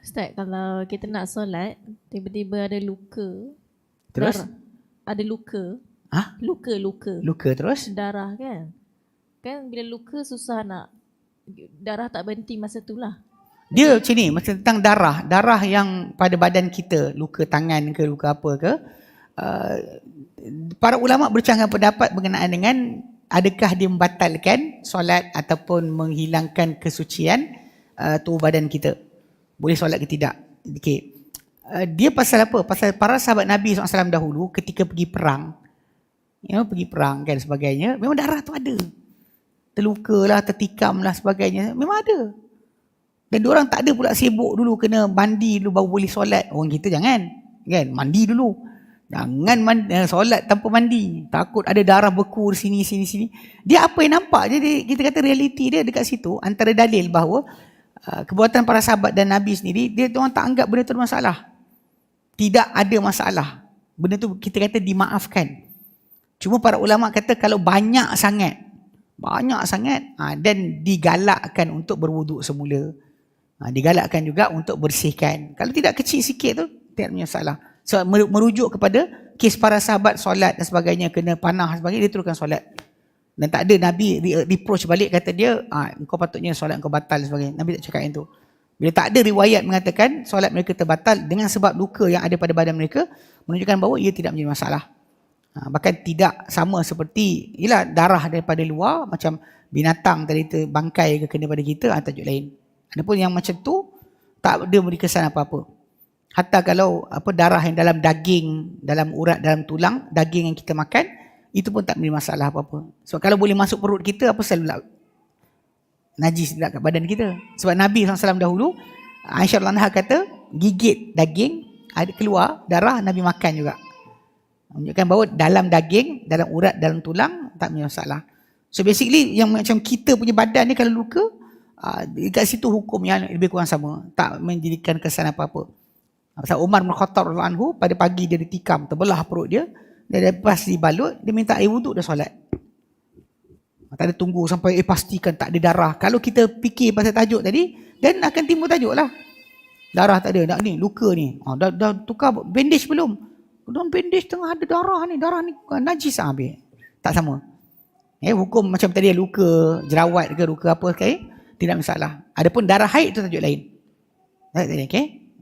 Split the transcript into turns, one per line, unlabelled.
Ustaz, kalau kita nak solat, tiba-tiba ada luka.
Terus?
Darah. Ada luka.
Hah?
Luka, luka.
Luka terus?
Darah kan? Kan bila luka susah nak, darah tak berhenti masa tu lah.
Dia macam ni, macam tentang darah. Darah yang pada badan kita, luka tangan ke, luka apa ke. Uh, para ulama bercanggah pendapat berkenaan dengan adakah dia membatalkan solat ataupun menghilangkan kesucian uh, tubuh badan kita. Boleh solat ke tidak. Okay. Uh, dia pasal apa? Pasal para sahabat Nabi SAW dahulu ketika pergi perang, you know, pergi perang kan sebagainya, memang darah tu ada. Terluka lah, tertikam lah sebagainya. Memang ada. Dan orang tak ada pula sibuk dulu kena mandi dulu baru boleh solat. Orang kita jangan. Kan? Mandi dulu. Jangan mandi, eh, solat tanpa mandi. Takut ada darah beku sini, sini, sini. Dia apa yang nampak. Jadi kita kata realiti dia dekat situ. Antara dalil bahawa kebuatan para sahabat dan Nabi sendiri, dia orang tak anggap benda tu masalah. Tidak ada masalah. Benda tu kita kata dimaafkan. Cuma para ulama kata kalau banyak sangat, banyak sangat ha, dan digalakkan untuk berwuduk semula. Ha, digalakkan juga untuk bersihkan. Kalau tidak kecil sikit tu, tidak punya masalah. So, mer- merujuk kepada kes para sahabat solat dan sebagainya, kena panah sebagainya, dia teruskan solat. Dan tak ada Nabi re- reproach balik kata dia, ah, kau patutnya solat kau batal dan sebagainya. Nabi tak cakap yang tu. Bila tak ada riwayat mengatakan solat mereka terbatal dengan sebab luka yang ada pada badan mereka, menunjukkan bahawa ia tidak menjadi masalah. Ha, bahkan tidak sama seperti ialah darah daripada luar macam binatang tadi tu bangkai ke kena pada kita atau tajuk lain. Adapun yang macam tu tak ada beri kesan apa-apa. Hatta kalau apa darah yang dalam daging, dalam urat, dalam tulang, daging yang kita makan, itu pun tak beri masalah apa-apa. Sebab kalau boleh masuk perut kita, apa selalu nak najis dekat kat badan kita. Sebab Nabi SAW dahulu, Aisyah Lanha kata, gigit daging, ada keluar darah, Nabi makan juga. Menunjukkan bahawa dalam daging, dalam urat, dalam tulang, tak punya masalah. So basically, yang macam kita punya badan ni kalau luka, uh, dekat situ hukum yang lebih kurang sama. Tak menjadikan kesan apa-apa. Pasal Umar bin Khattab anhu pada pagi dia ditikam, terbelah perut dia, dia lepas dibalut, dia minta air wuduk dia solat. Tak ada tunggu sampai eh pastikan tak ada darah. Kalau kita fikir pasal tajuk tadi, dan akan timbul tajuk lah. Darah tak ada, nak ni, luka ni. Oh, dah, dah tukar bandage belum? Dalam bandage tengah ada darah ni, darah ni ah, najis ah, habis. Tak sama. Eh, hukum macam tadi luka, jerawat ke, luka apa sekali, tidak masalah. Adapun darah haid itu tajuk lain. Tak tadi, okay?